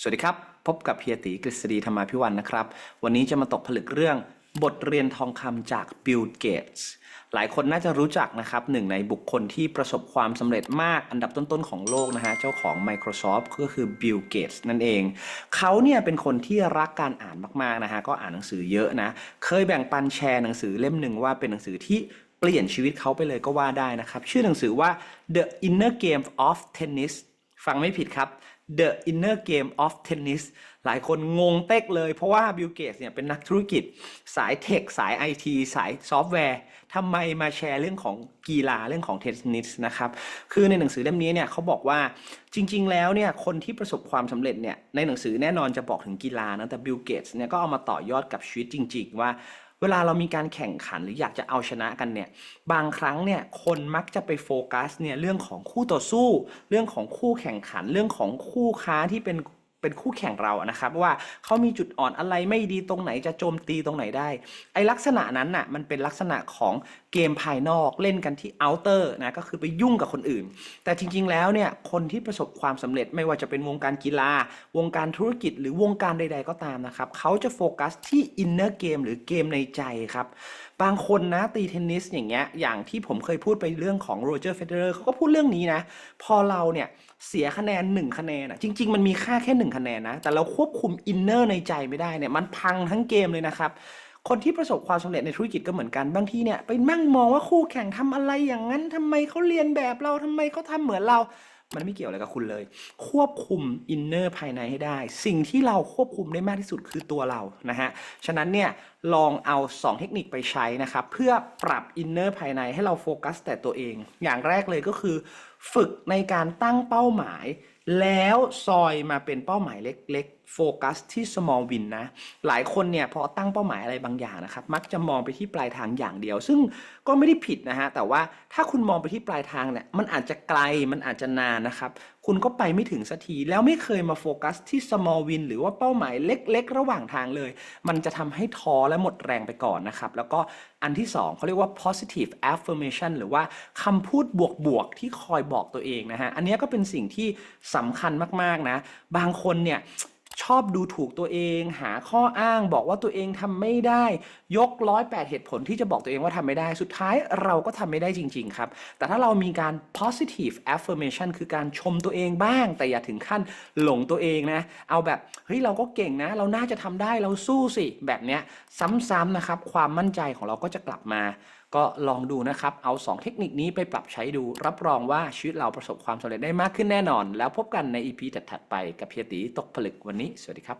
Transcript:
สวัสดีครับ พบกับเพียตีกฤษฎีธรรมาพิวันนะครับ วันนี้จะมาตกผลึกเรื่องบทเรียนทองคำจากบิลเกตส์หลายคนน่าจะรู้จักนะครับหนึ่งในบุคคลที่ประสบความสำเร็จมากอันดับต้นๆของโลกนะฮะ เจ้าของ Microsoft ก็คือบิลเกตส์นั่นเอง เขาเนี่ยเป็นคนที่รักการอ่านมากๆนะฮะ ก็อ่านหนังสือเยอะนะ เคยแบ่งปันแชร์หนังสือเล่มหนึ่งว่าเป็นหนังสือที่เปลี่ยนชีวิตเขาไปเลยก็ว่าได้นะครับ ชื่อหนังสือว่า The Inner Game of Tennis ฟังไม่ผิดครับ The Inner Game of Tennis หลายคนงงเต็กเลยเพราะว่าบิลเกตเนี่ยเป็นนักธุรกิจสายเทค สายไอทีสายซอฟต์แวร์ทำไมมาแชร์เรื่องของกีฬาเรื่องของเทนนิสนะครับ คือในหนังสือเล่มนี้เนี่ยเขาบอกว่าจริง ๆ แล้วเนี่ยคนที่ประสบความสำเร็จเนี่ยในหนังสือแน่นอนจะบอกถึงกีฬานะแต่บิลเกตเนี่ยก็เอามาต่อยอดกับชีวิตจริง ๆ ว่า เวลาเรามีการแข่งขันหรืออยากจะเอาชนะกันเนี่ยบางครั้งเนี่ยคนมักจะไปโฟกัสเนี่ยเรื่องของคู่ต่อสู้ เรื่องของคู่แข่งขันเรื่องของคู่ค้าที่เป็น เป็นคู่แข่งเราอะนะครับว่าเขามีจุดอ่อนอะไรไม่ดีตรงไหนจะโจมตีตรงไหนได้ ไอลักษณะนั้นน่ะมันเป็นลักษณะของเกมภายนอกเล่นกันที่เอาเตอร์นะก็คือไปยุ่งกับคนอื่น แต่จริงๆแล้วเนี่ยคนที่ประสบความสำเร็จไม่ว่าจะเป็นวงการกีฬา วงการธุรกิจหรือวงการใด ๆ ก็ตามนะครับเขาจะโฟกัสที่อินเนอร์เกมหรือเกมในใจครับ บางคนนะตีเทนนิสอย่างเงี้ยอย่างที่ผมเคยพูดไปเรื่องของโรเจอร์เฟเดอร์เขาก็พูดเรื่องนี้นะ พอเราเนี่ยเสียคะแนน 1 คะแนนอะจริง ๆ มันมีค่าแค่ 1 คะแนนนะ แต่เราควบคุมอินเนอร์ในใจไม่ได้เนี่ยมันพังทั้งเกมเลยนะครับคนที่ประสบความสำเร็จในธุรกิจก็เหมือนกันบางทีเนี่ยไปมั่งมองว่าคู่แข่งทำอะไรอย่างนั้นทำไมเขาเรียนแบบเราทำไมเขาทำเหมือนเรา มันไม่เกี่ยวอะไรกับคุณเลย ควบคุมอินเนอร์ภายในให้ได้ สิ่งที่เราควบคุมได้มากที่สุดคือตัวเรานะฮะฉะนั้นเนี่ยลองเอา 2 เทคนิคไปใช้นะครับ เพื่อปรับอินเนอร์ภายในให้เราโฟกัสแต่ตัวเอง อย่างแรกเลยก็คือ ฝึกในการตั้งเป้าหมาย แล้วซอยมาเป็นเป้าหมายเล็ก โฟกัสที่ small win นะ หลายคนเนี่ยพอตั้งเป้าหมายอะไรบางอย่างนะครับ มักจะมองไปที่ปลายทางอย่างเดียว ซึ่งก็ไม่ได้ผิดนะฮะ แต่ว่าถ้าคุณมองไปที่ปลายทางเนี่ย มันอาจจะไกล มันอาจจะนานนะครับ คุณก็ไปไม่ถึงสักที แล้วไม่เคยมาโฟกัสที่ small win หรือว่าเป้าหมายเล็ก ๆ ระหว่างทางเลย มันจะทำให้ท้อและหมดแรงไปก่อนนะครับ แล้วก็อันที่สองเขาเรียกว่า positive affirmation หรือว่าคำพูดบวกๆที่คอยบอกตัวเองนะฮะ อันนี้ก็เป็นสิ่งที่สำคัญมากๆนะ บางคนเนี่ย ชอบดูถูกตัวเอง หาข้ออ้างบอกว่าตัวเองทำไม่ได้ ยกร้อยแปดเหตุผลที่จะบอกตัวเองว่าทำไม่ได้ สุดท้ายเราก็ทำไม่ได้จริง ๆ ครับ แต่ถ้าเรามีการ positive affirmation คือการชมตัวเองบ้าง แต่อย่าถึงขั้นหลงตัวเองนะ เอาแบบ เฮ้ย เราก็เก่งนะ เราน่าจะทำได้เราสู้สิ แบบเนี้ยซ้ำๆนะครับ ความมั่นใจของเราก็จะกลับมาก็ลองดูนะครับ เอา 2 เทคนิคนี้ไปปรับใช้ดู รับรองว่าชีวิตเราประสบความสำเร็จได้มากขึ้นแน่นอน แล้วพบกันใน EP ถัดๆไปกับเพียตีตกผลึกวันนี้ สวัสดีครับ